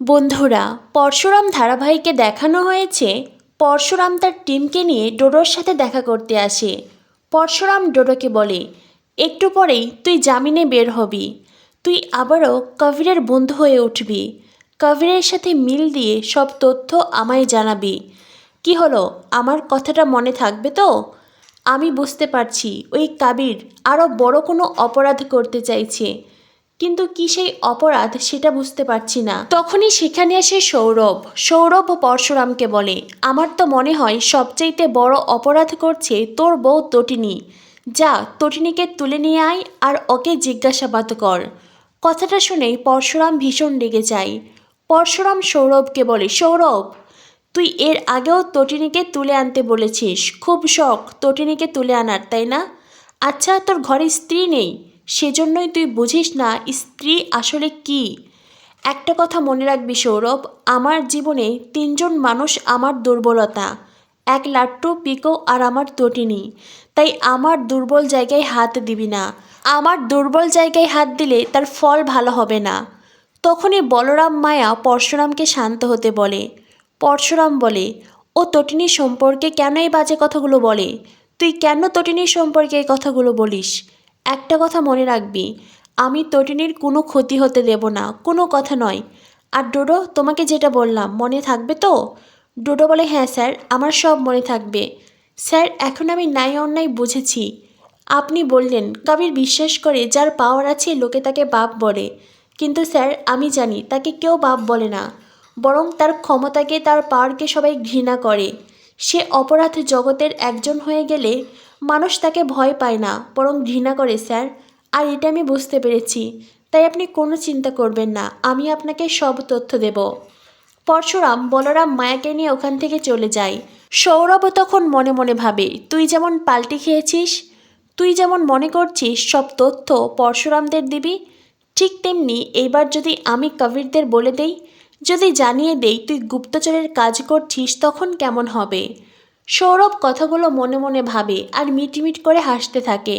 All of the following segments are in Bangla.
বন্ধুরা, পরশুরাম ধারাবাহিকে দেখানো হয়েছে। পরশুরাম তার টিমকে নিয়ে ডোডোর সাথে দেখা করতে আসে। পরশুরাম ডোডোকে বলে, একটু পরেই তুই জামিনে বের হবি। তুই আবারও কবিরের বন্ধু হয়ে উঠবি। কবিরের সাথে মিল দিয়ে সব তথ্য আমায় জানাবি। কি হলো? আমার কথাটা মনে থাকবে তো? আমি বুঝতে পারছি, ওই কাবির আরও বড় কোনো অপরাধ করতে চাইছে। কিন্তু কি সেই অপরাধ সেটা বুঝতে পারছি না। তখনই সেখানে আসে সৌরভ। সৌরভ পরশুরামকে বলে, আমার তো মনে হয় সবচাইতে বড় অপরাধ করছে তোর বউ তটিনী। যা, তটিনীকে তুলে নিয়ে আয় আর ওকে জিজ্ঞাসাবাদ কর। কথাটা শুনেই পরশুরাম ভীষণ রেগে যায়। পরশুরাম সৌরভকে বলে, সৌরভ, তুই এর আগেও তটিনীকে তুলে আনতে বলেছিস। খুব শখ তটিনীকে তুলে আনার, তাই না? আচ্ছা তোর ঘরে স্ত্রী নেই। সেজন্যই তুই বুঝিস না স্ত্রী আসলে কি। একটা কথা মনে রাখবি সৌরভ, আমার জীবনে তিনজন মানুষ আমার দুর্বলতা। এক লাট্টু, পিকো আর আমার তটিনী তাই আমার দুর্বল জায়গায় হাত দিবি না। আমার দুর্বল জায়গায় হাত দিলে তার ফল ভালো হবে না। তখনই বলরাম মায়া পরশুরামকে শান্ত হতে বলে। পরশুরাম বলে, ও তটিনী সম্পর্কে কেন এই বাজে কথাগুলো বলে? তুই কেন তটিনীর সম্পর্কে এই কথাগুলো বলিস? একটা কথা মনে রাখবি, আমি তটিনীর কোনো ক্ষতি হতে দেব না, কোনো কথা নয়। আর ডোডো, তোমাকে যেটা বললাম, মনে থাকবে তো? ডোডো বলে হ্যাঁ স্যার, আমার সব মনে থাকবে। স্যার, এখন আমি ন্যায় অন্যায় বুঝেছি। আপনি বললেন, কবির বিশ্বাস করে যার পাওয়ার আছে লোকে তাকে বাপ বলে। কিন্তু স্যার, আমি জানি, তাকে কেউ বাপ বলে না। বরং তার ক্ষমতাকে, তার পাওয়ারকে সবাই ঘৃণা করে। সে অপরাধ জগতের একজন হয়ে গেলে মানুষ তাকে ভয় পায় না, বরং ঘৃণা করে, স্যার। আর এটা আমি বুঝতে পেরেছি। তাই আপনি কোনো চিন্তা করবেন না, আমি আপনাকে সব তথ্য দেব। পরশুরাম, বলরাম মায়াকে নিয়ে ওখান থেকে চলে যায়। সৌরভ তখন মনে মনে ভাবে, তুই যেমন পাল্টি খেয়েছিস, তুই যেমন মনে করছিস সব তথ্য পরশুরামদের দিবি, ঠিক তেমনি এইবার যদি আমি কবিরদের বলে দেই, যদি জানিয়ে দেই তুই গুপ্তচরের কাজ করছিস তখন কেমন হবে? সৌরভ কথাগুলো মনে মনে ভাবে আর মিটমিট করে হাসতে থাকে।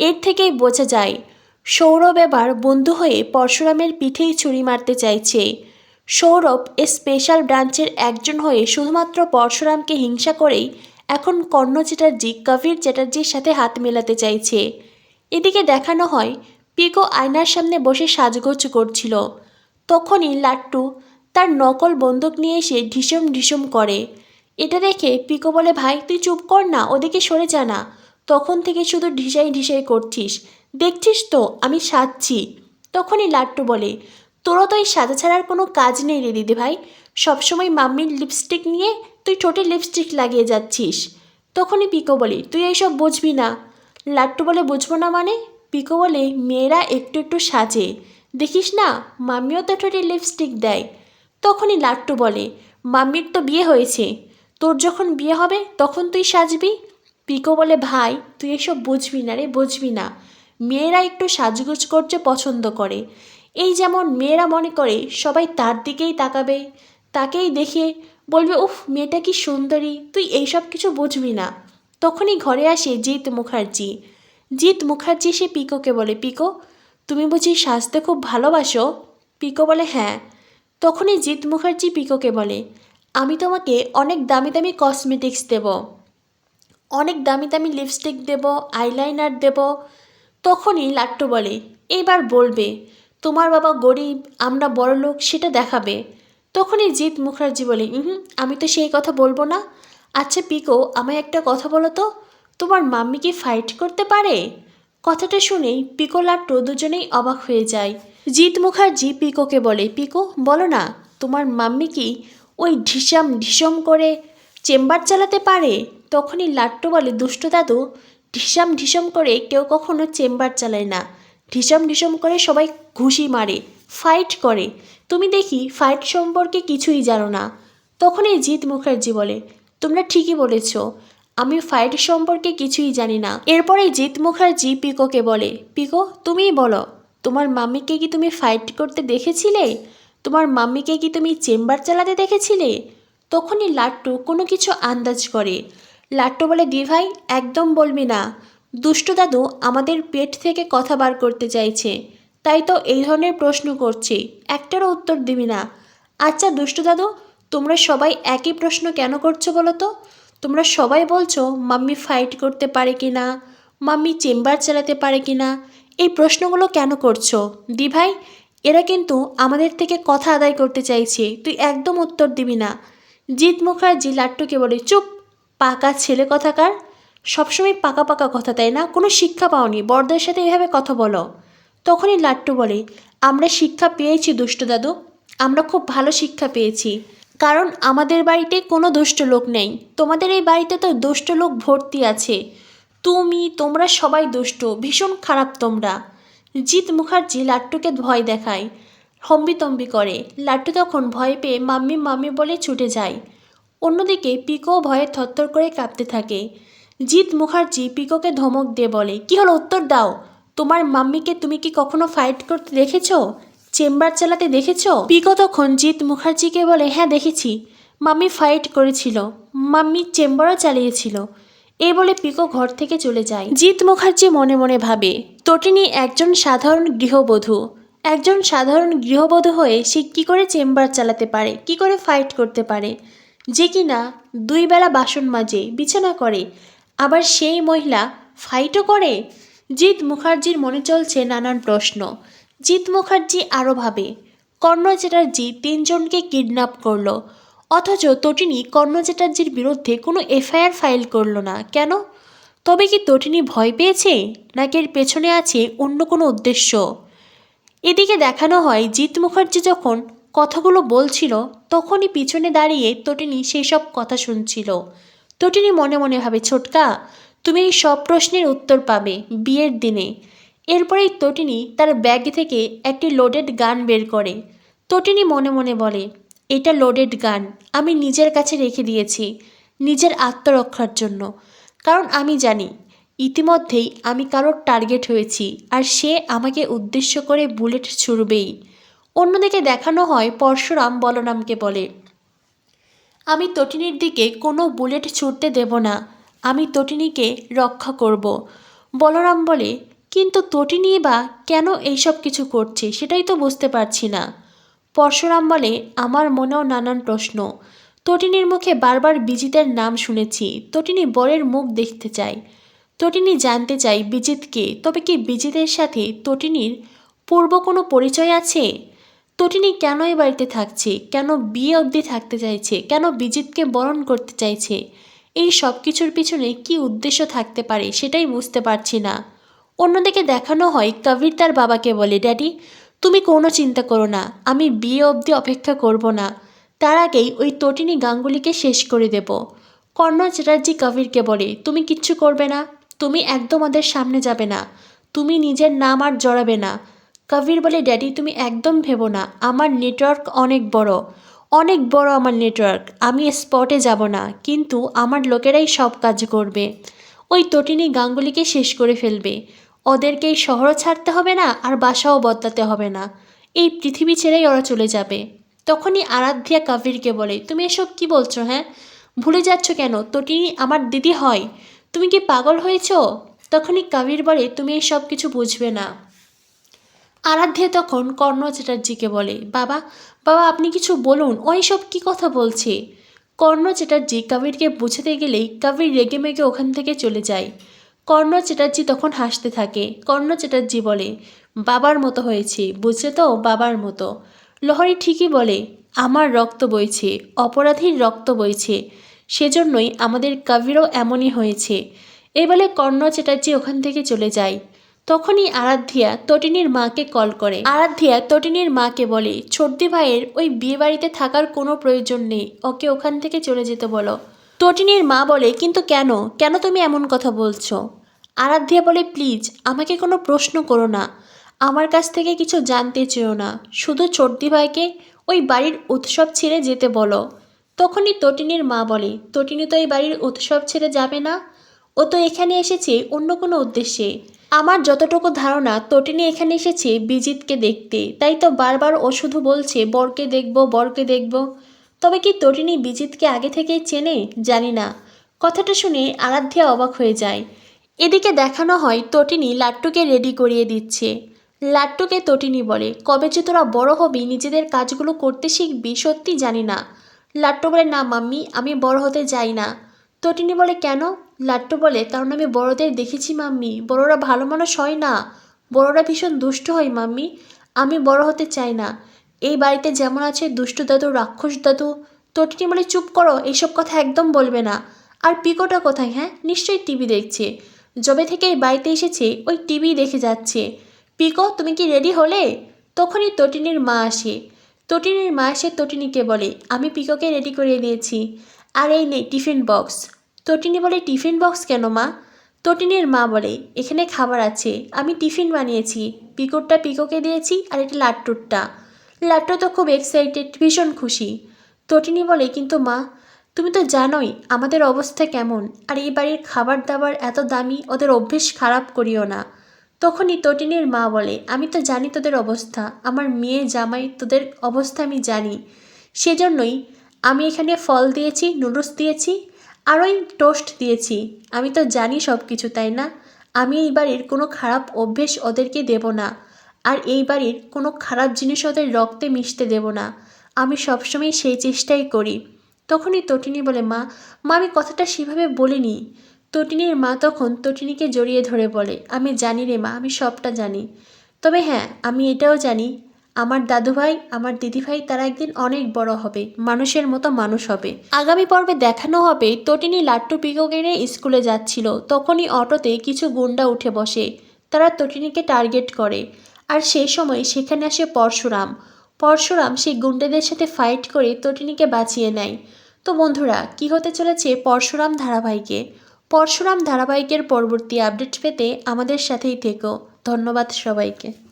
এর থেকেই বোঝা যায়, সৌরভ এবার বন্ধু হয়ে পরশুরামের পিঠেই ছুরি মারতে চাইছে। সৌরভ এ স্পেশাল ব্রাঞ্চের একজন হয়ে শুধুমাত্র পরশুরামকে হিংসা করেই এখন কর্ণ চ্যাটার্জি, কবির চ্যাটার্জির সাথে হাত মেলাতে চাইছে। এদিকে দেখানো হয়, পিকো আয়নার সামনে বসে সাজগোজ করছিল। তখনই লাট্টু তার নকল বন্দুক নিয়ে এসে ঢিসম ঢিসম করে। এটা দেখে পিকো বলে, ভাই, তুই চুপ কর না, ওদিকে সরে যা না। তখন থেকে শুধু ঢিসাই ঢিসাই করছিস। দেখছিস তো, আমি সাজছি। তখনই লাট্টু বলে, তোরও তো এই সাজা ছাড়ার কোনো কাজ নেই রে দিদি ভাই। সবসময় মাম্মির লিপস্টিক নিয়ে তুই ঠোঁটে লিপস্টিক লাগিয়ে যাচ্ছিস। তখনই পিকো বলে, তুই এইসব বুঝবি না। লাট্টু বলে, বুঝব না মানে? পিকো বলে, মেয়েরা একটু একটু সাজে। দেখিস না, মাম্মিও তো ঠোঁটে লিপস্টিক দেয়। তখনই লাট্টু বলে, মাম্মির তো বিয়ে হয়েছে। তোর যখন বিয়ে হবে, তখন তুই সাজবি? পিকো বলে, ভাই, তুই এসব বুঝবি না রে, বুঝবি না। মেয়েরা একটু সাজগুজ করতে পছন্দ করে। এই যেমন মেয়েরা মনে করে, সবাই তার দিকেই তাকাবে। তাকেই দেখে বলবে, উফ, মেয়েটা কি সুন্দরী, তুই এইসব কিছু বুঝবি না। তখনই ঘরে আসে জিৎ মুখার্জি। জিৎ মুখার্জি সে পিকোকে বলে, পিকো, তুমি বুঝি সাজতে খুব ভালোবাসো? পিকো বলে হ্যাঁ। তখনই জিৎ মুখার্জি পিকোকে বলে আমি তোমাকে অনেক দামি দামি কসমেটিক্স দেব। অনেক দামি দামি লিপস্টিক দেব আইলাইনার দেব। তখনই লাট্টু বলে, এইবার বলবে, তোমার বাবা গরিব, আমরা বড় লোক, সেটা দেখাবে। তখনই জিৎ মুখার্জি বলে হুম আমি তো সেই কথা বলব না। আচ্ছা পিকো, আমায় একটা কথা বলো তো, তোমার মাম্মি কি ফাইট করতে পারে? কথাটা শুনেই পিকো লাট্টু দুজনেই অবাক হয়ে যায়। জিৎ মুখার্জি পিকোকে বলে, পিকো, বলো না, তোমার মাম্মি কি ওই ঢিসাম, ঢিসম করে চেম্বার চালাতে পারে? তখনই লাট্টু বলে, দুষ্ট দাদু, ঢিসাম, ঢিসম করে কেউ কখনো চেম্বার চালায় না। ঢিসাম, ঢিসম করে সবাই ঘুষি মারে, ফাইট করে। তুমি দেখি ফাইট সম্পর্কে কিছুই জানো না তখনই জিৎ মুখার্জি বলে, তোমরা ঠিকই বলেছ, আমি ফাইট সম্পর্কে কিছুই জানি না এরপরে জিৎ মুখার্জি পিকোকে বলে, পিকো, তুমিই বলো, তোমার মামিকে কি তুমি ফাইট করতে দেখেছিলে? তোমার মাম্মিকে কি তুমি চেম্বার চালাতে দেখেছিলে? তখনই লাট্টু কোনো কিছু আন্দাজ করে। লাট্টু বলে, দি ভাই, একদম বলবি না। দুষ্ট দাদু আমাদের পেট থেকে কথা বার করতে চাইছে। তাই তো এই ধরনের প্রশ্ন করছি। একটারও উত্তর দিবি না। আচ্ছা দুষ্টু দাদু, তোমরা সবাই একই প্রশ্ন কেন করছ বলো তো? তোমরা সবাই বলছো মাম্মি ফাইট করতে পারে কি না? মাম্মি চেম্বার চালাতে পারে কি না? এই প্রশ্নগুলো কেন করছ? দি ভাই এরা কিন্তু আমাদের থেকে কথা আদায় করতে চাইছে। তুই একদম উত্তর দিবি না। জিৎ মুখার্জি লাট্টুকে বলে, চুপ, পাকা ছেলে কথাকার সবসময় পাকা পাকা কথা, তাই না? কোনো শিক্ষা পাওনি। বড়দের সাথে এভাবে কথা বলো। তখনই লাট্টু বলে, আমরা শিক্ষা পেয়েছি দুষ্ট দাদু। আমরা খুব ভালো শিক্ষা পেয়েছি। কারণ আমাদের বাড়িতে কোনো দুষ্ট লোক নেই। তোমাদের এই বাড়িতে তো দুষ্ট লোক ভর্তি আছে। তুমি, তোমরা সবাই দুষ্ট। ভীষণ খারাপ তোমরা। জিৎ মুখার্জি লাট্টুকে ভয় দেখায়। হম্বিতম্বি করে। লাট্টু তখন ভয় পেয়ে মাম্মি মাম্মি বলে ছুটে যায়। অন্যদিকে পিকো ভয়ে থরথর করে কাঁপতে থাকে। জিৎ মুখার্জি পিকোকে ধমক দিয়ে বলে, কি হলো? উত্তর দাও। তোমার মাম্মিকে তুমি কি কখনো ফাইট করতে দেখেছ? চেম্বার চালাতে দেখেছ? পিকো তখন জিৎ মুখার্জিকে বলে হ্যাঁ দেখেছি। মাম্মি ফাইট করেছিল। মাম্মি চেম্বারও চালিয়েছিল। এই বলে পিকো ঘর থেকে চলে যায়। জিৎ মুখার্জি মনে মনে ভাবে, তটিনী একজন সাধারণ গৃহবধূ। একজন সাধারণ গৃহবধূ হয়ে সে কী করে চেম্বার চালাতে পারে, কি করে ফাইট করতে পারে? যে কিনা দুই বেলা বাসন মাজে, বিছানা করে। আবার সেই মহিলা ফাইটও করে? জিৎ মুখার্জির মনে চলছে নানান প্রশ্ন। জিৎ মুখার্জি আরও ভাবে, কর্ণ চ্যাটার্জি তিনজনকে কিডন্যাপ করল। অথচ তটিনী কর্ণ চ্যাটার্জির বিরুদ্ধে কোনো এফআইআর ফাইল করল না। কেন? তবে কি তটিনী ভয় পেয়েছে, নাকি এর পেছনে আছে অন্য কোনো উদ্দেশ্য? এদিকে দেখানো হয়, জিৎ মুখার্জি যখন কথাগুলো বলছিল, তখনই পিছনে দাঁড়িয়ে তটিনী সেই সব কথা শুনছিল। তটিনী মনে মনে ভাবে, ছোটকা, তুমি এই সব প্রশ্নের উত্তর পাবে বিয়ের দিনে। এরপরেই তটিনী তার ব্যাগ থেকে একটি লোডেড গান বের করে। তটিনী মনে মনে বলে এটা লোডেড গান আমি নিজের কাছে রেখে দিয়েছি, নিজের আত্মরক্ষার জন্য। কারণ আমি জানি, ইতিমধ্যেই আমি কারোর টার্গেট হয়েছি, আর সে আমাকে উদ্দেশ্য করে বুলেট ছুড়বেই। অন্যদিকে দেখানো হয় পরশুরাম বলরামকে বলে, আমি তটিনীর দিকে কোনো বুলেট ছুটতে দেব না, আমি তটিনীকে রক্ষা করব। বলরাম বলে, কিন্তু তটিনী বা কেন এইসব কিছু করছে, সেটাই তো বুঝতে পারছি না। পরশুরাম বলে, আমার মনেও নানান প্রশ্ন। তটিনীর মুখে বারবার বিজিতের নাম শুনেছি। তটিনী বরের মুখ দেখতে চায়। তটিনী জানতে চাই বিজিতকে। তবে কি বিজিতের সাথে তটিনীর পূর্ব কোনো পরিচয় আছে? তটিনী কেন এই বাড়িতে থাকছে? কেন বিয়ে অবধি থাকতে চাইছে? কেন বিজিতকে বরণ করতে চাইছে? এই সব কিছুর পিছনে কি উদ্দেশ্য থাকতে পারে সেটাই বুঝতে পারছি না। অন্যদিকে দেখানো হয় কবির তার বাবাকে বলে, ড্যাডি তুমি কোনো চিন্তা করো না, আমি বিয়ে অবধি অপেক্ষা করব না। তার আগেই ওই তটিনী গাঙ্গুলিকে শেষ করে দেব। কর্ণ চ্যাটার্জি কবিরকে বলে, তুমি কিচ্ছু করবে না, তুমি একদম ওদের সামনে যাবে না, তুমি নিজের নাম আর জড়াবে না। কবির বলে, ড্যাডি, তুমি একদম ভেবো না, আমার নেটওয়ার্ক অনেক বড় অনেক বড় আমার নেটওয়ার্ক, আমি স্পটে যাব না, কিন্তু আমার লোকেরাই সব কাজ করবে। ওই তটিনী গাঙ্গুলিকে শেষ করে ফেলবে। ওদেরকে এই শহরও ছাড়তে হবে না আর বাসাও বদলাতে হবে না। এই পৃথিবী ছেড়েই ওরা চলে যাবে। তখনই আরাধ্যা কবিরকে বলে, তুমি এসব কি বলছো হ্যাঁ? ভুলে যাচ্ছ কেন? তটিনী আমার দিদি হয়? তুমি কি পাগল হয়েছো? তখনই কবির বলে, তুমি এই সব কিছু বুঝবে না। আরাধ্যা তখন কর্ণ চ্যাটার্জিকে বলে, বাবা বাবা, আপনি কিছু বলুন ওই সব কী কথা বলছে? কর্ণ চ্যাটার্জি কবিরকে বুঝাতে গেলেই কবির রেগে মেগে ওখান থেকে চলে যায়। কর্ণ চ্যাটার্জি তখন হাসতে থাকে, কর্ণ চ্যাটার্জি বলে, বাবার মতো হয়েছে, বুঝলে তো, বাবার মতো। লহরি ঠিকই বলে, আমার রক্ত বইছে, অপরাধীর রক্ত বইছে, সেজন্যই আমাদের কবিরও এমনই হয়েছে। এই বলে কর্ণ চ্যাটার্জি ওখান থেকে চলে যায়। তখনই আরাধ্যা তটিনীর মাকে কল করে। আরাধ্যা তটিনীর মাকে বলে ছোটদি ভাইয়ের ওই বিয়ে বাড়িতে থাকার কোনো প্রয়োজন নেই, ওকে ওখান থেকে চলে যেতে বলো। তটিনীর মা বলে, কিন্তু কেন? কেন তুমি এমন কথা বলছো? আরাধ্যা বলে, প্লিজ, আমাকে কোনো প্রশ্ন করো না। আমার কাছ থেকে কিছু জানতে চেও না। শুধু ছোটদি ভাইকে ওই বাড়ির উৎসব ছেড়ে যেতে বলো। তখনই তটিনীর মা বলে, তটিনী তো এই বাড়ির উৎসব ছেড়ে যাবে না। ও তো এখানে এসেছে অন্য কোনো উদ্দেশ্যে। আমার যতটুকু ধারণা, তটিনী এখানে এসেছে বিজিতকে দেখতে। তাই তো বারবার ও শুধু বলছে, বরকে দেখব বরকে দেখব তবে কি তটিনী বিজিতকে আগে থেকেই চেনে? জানি না। কথাটা শুনে আরাধ্যা অবাক হয়ে যায়। এদিকে দেখানো হয় তটিনী লাট্টুকে রেডি করিয়ে দিচ্ছে। লাট্টুকে তটিনী বলে, কবে যে তোরা বড় হবি, নিজেদের কাজগুলো করতে শিখবি, সত্যি জানি না। লাট্টু বলে, না মাম্মি, আমি বড় হতে যাই না। তটিনী বলে, কেন? লাট্টু বলে, কারণ আমি বড়দের দেখেছি মাম্মি, বড়রা ভালো মানুষ হয় না। বড়রা ভীষণ দুষ্ট হয় মাম্মি, আমি বড় হতে চাই না। এই বাড়িতে যেমন আছে দুষ্ট দাদু, রাক্ষস দাদু তটিনী বলে চুপ করো, এইসব কথা একদম বলবে না। আর পিকোটা কোথায় হ্যাঁ? নিশ্চয়ই টিভি দেখছে। যবে থেকে এই বাড়িতে এসেছে, ওই টিভি দেখে যাচ্ছে। পিকো, তুমি কি রেডি হলে? তখনই তটিনীর মা আসে। তটিনীর মা এসে তটিনীকে বলে, আমি পিকোকে রেডি করে দিয়েছি। আর এই নে, টিফিন বক্স। তটিনী বলে, টিফিন বক্স কেন মা? তটিনীর মা বলে, এখানে খাবার আছে। আমি টিফিন বানিয়েছি। পিকোরটা পিকোকে দিয়েছি আর এটা লাট্টুরটা লাট্টু তো খুব এক্সাইটেড ভীষণ খুশি। তটিনী বলে, কিন্তু মা, তুমি তো জানোই আমাদের অবস্থা কেমন, আর এই বাড়ির খাবার দাবার এত দামি, ওদের অভ্যেস খারাপ করিও না। তখনই তটিনীর মা বলে, আমি তো জানি তোদের অবস্থা, আমার মেয়ে জামাই তোদের অবস্থা আমি জানি। সেজন্যই আমি এখানে ফল দিয়েছি, নুডলস দিয়েছি, আর ওই টোস্ট দিয়েছি। আমি তো জানি সব কিছু তাই না? আমি এই বাড়ির কোনো খারাপ অভ্যেস ওদেরকে দেব না। আর এই বাড়ির কোনো খারাপ জিনিস ওদের রক্তে মিশতে দেব না। আমি সবসময় সেই চেষ্টাই করি। তখনই তটিনী বলে, মা মা, আমি কথাটা সেভাবে বলিনি। তটিনীর মা তখন তটিনীকে জড়িয়ে ধরে বলে, আমি জানি রে মা, আমি সবটা জানি। তবে হ্যাঁ আমি এটাও জানি, আমার দাদুভাই, আমার দিদিভাই তারা একদিন অনেক বড় হবে, মানুষের মতো মানুষ হবে। আগামী পর্বে দেখানো হবে, তটিনী লাট্টু পিকোকে নিয়ে স্কুলে যাচ্ছিল। তখনই অটোতে কিছু গুন্ডা উঠে বসে। তারা তটিনীকে টার্গেট করে। আর সেই সময় সেখানে আসে পরশুরাম। পরশুরাম সেই গুন্ডেদের সাথে ফাইট করে তটিনীকে বাঁচিয়ে নেয়। তো বন্ধুরা, কি হতে চলেছে পরশুরাম ধারাবাহিকে? পরশুরাম ধারাবাহিকের পরবর্তী আপডেট পেতে আমাদের সাথেই থেকো। ধন্যবাদ সবাইকে।